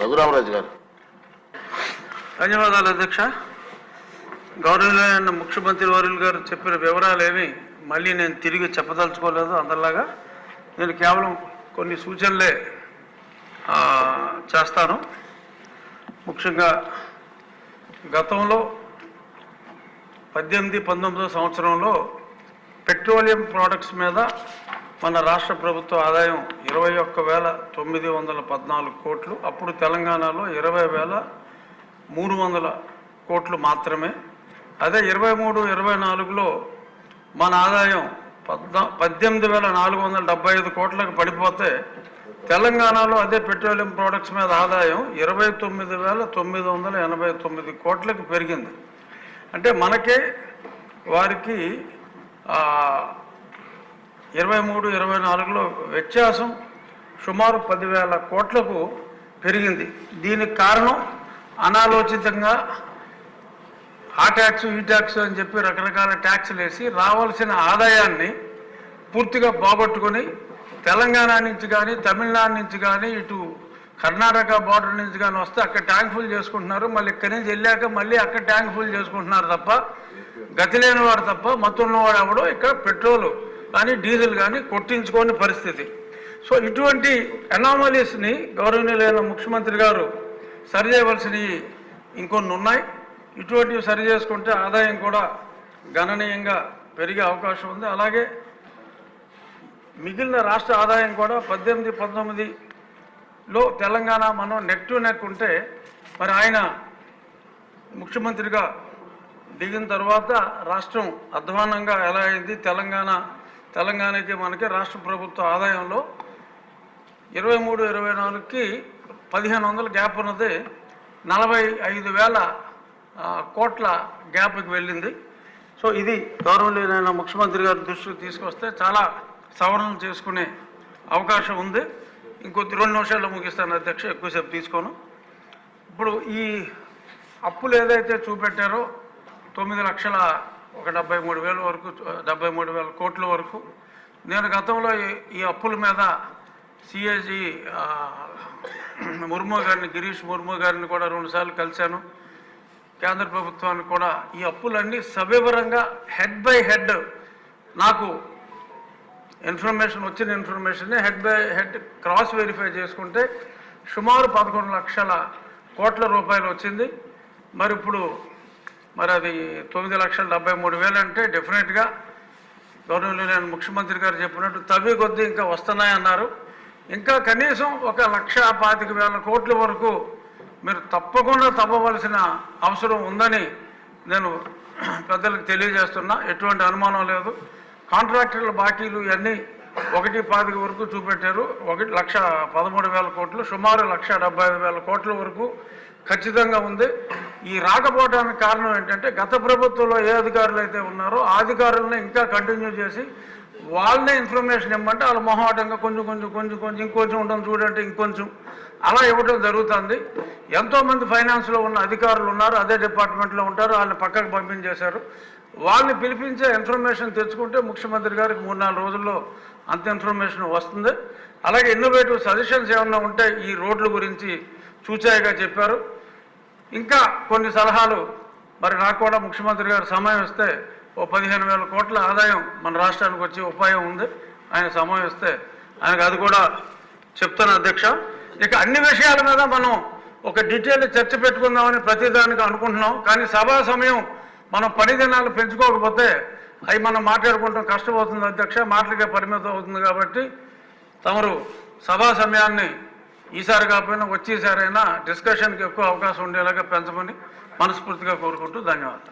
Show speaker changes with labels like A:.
A: రఘురామరాజు గారు.
B: ధన్యవాదాలు అధ్యక్ష. గౌరవనీయులైన ముఖ్యమంత్రి వర్యులు గారు చెప్పిన వివరాలేమి మళ్ళీ నేను తిరిగి చెప్పదలుచుకోలేదు అందరిలాగా. నేను కేవలం కొన్ని సూచనలే చేస్తాను. ముఖ్యంగా గతంలో పద్దెనిమిది పంతొమ్మిదో సంవత్సరంలో పెట్రోలియం ప్రోడక్ట్స్ మీద మన రాష్ట్ర ప్రభుత్వ ఆదాయం ఇరవై ఒక్క వేల తొమ్మిది వందల పద్నాలుగు కోట్లు. అప్పుడు తెలంగాణలో ఇరవై వేల మూడు వందల కోట్లు మాత్రమే. అదే ఇరవై మూడు ఇరవై నాలుగులో మన ఆదాయం పద్నా పద్దెనిమిది వేల నాలుగు వందల డెబ్బై ఐదు కోట్లకు పడిపోతే తెలంగాణలో అదే పెట్రోలియం ప్రోడక్ట్స్ మీద ఆదాయం ఇరవై తొమ్మిది వేల తొమ్మిది వందల ఎనభై తొమ్మిది కోట్లకు పెరిగింది. అంటే మనకే వారికి ఇరవై మూడు ఇరవై నాలుగులో వ్యత్యాసం సుమారు పదివేల కోట్లకు పెరిగింది. దీనికి కారణం అనాలోచితంగా ఆ ట్యాక్స్ ఈ ట్యాక్స్ అని చెప్పి రకరకాల ట్యాక్స్లు వేసి రావాల్సిన ఆదాయాన్ని పూర్తిగా పోగొట్టుకొని తెలంగాణ నుంచి కానీ తమిళనాడు నుంచి కానీ ఇటు కర్ణాటక బార్డర్ నుంచి కానీ వస్తే అక్కడ ట్యాంక్ ఫుల్ చేసుకుంటున్నారు. మళ్ళీ ఇక్కడి నుంచి వెళ్ళాక మళ్ళీ అక్కడ ట్యాంక్ ఫుల్ చేసుకుంటున్నారు తప్ప గతి లేని వాడు తప్ప మత్తున్నవాడు ఎవడో ఇక్కడ పెట్రోలు కానీ డీజిల్ కానీ కొట్టించుకోని పరిస్థితి. సో ఇటువంటి అనామలీస్ని గౌరవనీయులైన ముఖ్యమంత్రి గారు సరి చేయవలసినవి ఇంకొన్ని ఉన్నాయి. ఇటువంటివి సరి చేసుకుంటే ఆదాయం కూడా గణనీయంగా పెరిగే అవకాశం ఉంది. అలాగే మిగిలిన రాష్ట్ర ఆదాయం కూడా పద్దెనిమిది పంతొమ్మిదిలో తెలంగాణ మనం నెక్ టు నెక్ ఉంటే మరి ఆయన ముఖ్యమంత్రిగా దిగిన తర్వాత రాష్ట్రం అధ్వానంగా ఎలా అయింది? తెలంగాణ తెలంగాణకి మనకి రాష్ట్ర ప్రభుత్వ ఆదాయంలో ఇరవై మూడు ఇరవై నాలుగుకి పదిహేను వందల గ్యాప్ ఉన్నది. నలభై ఐదు వేల కోట్ల గ్యాప్కి వెళ్ళింది. సో ఇది గౌరవనీయులైన ముఖ్యమంత్రి గారి దృష్టికి తీసుకొస్తే చాలా సవరణలు చేసుకునే అవకాశం ఉంది. ఇంకొద్ది రెండు నిమిషాల్లో ముగిస్తాను అధ్యక్ష ఎక్కువసేపు తీసుకోను. ఇప్పుడు ఈ అప్పులు ఏదైతే చూపెట్టారో తొమ్మిది లక్షల ఒక డెబ్బై మూడు వేల వరకు డెబ్బై మూడు వేల కోట్ల వరకు. నేను గతంలో ఈ- అప్పుల మీద సిఏజీ ముర్ము గారిని గిరీష్ ముర్ము గారిని కూడా రెండుసార్లు కలిశాను. కేంద్ర ప్రభుత్వానికి కూడా ఈ అప్పులన్నీ సవివరంగా హెడ్ బై హెడ్ నాకు ఇన్ఫర్మేషన్ వచ్చిన ఇన్ఫర్మేషన్ని head by head cross verify చేసుకుంటే సుమారు పదకొండు లక్షల కోట్ల రూపాయలు వచ్చింది. మరి ఇప్పుడు మరి అది తొమ్మిది లక్షల డెబ్బై మూడు వేలు అంటే డెఫినెట్గా గౌరవనీయులైన ముఖ్యమంత్రి గారు చెప్పినట్టు తవ్వి కొద్దీ ఇంకా వస్తున్నాయన్నారు. ఇంకా కనీసం ఒక లక్ష పాతిక వేల కోట్ల వరకు మీరు తప్పకుండా తవ్వవలసిన అవసరం ఉందని నేను పెద్దలకు తెలియజేస్తున్నా. ఎటువంటి అనుమానం లేదు. కాంట్రాక్టర్ల బాకీలు ఇవన్నీ ఒకటి పాతిక వరకు చూపెట్టారు. ఒకటి లక్ష పదమూడు వేల కోట్లు సుమారు లక్ష డెబ్బై ఐదు వేల కోట్ల వరకు ఖచ్చితంగా ఉంది. ఈ రాకపోవడానికి కారణం ఏంటంటే గత ప్రభుత్వంలో ఏ అధికారులు అయితే ఉన్నారో ఆ అధికారులను ఇంకా కంటిన్యూ చేసి వాళ్ళనే ఇన్ఫర్మేషన్ ఇవ్వమంటే వాళ్ళ మొహమాటంగా కొంచెం కొంచెం కొంచెం కొంచెం ఇంకొంచెం ఉండడం చూడంటే ఇంకొంచెం అలా ఇవ్వడం జరుగుతుంది. ఎంతోమంది ఫైనాన్స్లో ఉన్న అధికారులు ఉన్నారు అదే డిపార్ట్మెంట్లో ఉంటారు వాళ్ళని పక్కకు పంపించేశారు. వాళ్ళని పిలిపించే ఇన్ఫర్మేషన్ తెచ్చుకుంటే ముఖ్యమంత్రి గారికి మూడు నాలుగు రోజుల్లో అంత ఇన్ఫర్మేషన్ వస్తుంది. అలాగే ఇన్నోవేటివ్ సజెషన్స్ ఏమన్నా ఉంటే ఈ రోడ్ల గురించి చూచాయిగా చెప్పారు. ఇంకా కొన్ని సలహాలు మరి నాకు కూడా ముఖ్యమంత్రి గారు సమయం ఇస్తే ఓ పదిహేను వేల కోట్ల ఆదాయం మన రాష్ట్రానికి వచ్చే ఉపాయం ఉంది. ఆయన సమయం ఇస్తే ఆయనకు అది కూడా చెప్తాను అధ్యక్ష. ఇక అన్ని విషయాల మీద మనం ఒక డీటెయిల్ చర్చ పెట్టుకుందామని ప్రతిదానికి అనుకుంటున్నాం. కానీ సభా సమయం మనం పని దినాలు పెంచుకోకపోతే అవి మనం మాట్లాడుకుంటాం కష్టమవుతుంది అధ్యక్ష మాటలకే పరిమితం అవుతుంది కాబట్టి తమరు సభా సమయాన్ని ఈసారి కాకపోయినా వచ్చేసారైనా డిస్కషన్కి ఎక్కువ అవకాశం ఉండేలాగా పెంచమని మనస్ఫూర్తిగా కోరుకుంటూ ధన్యవాదాలు.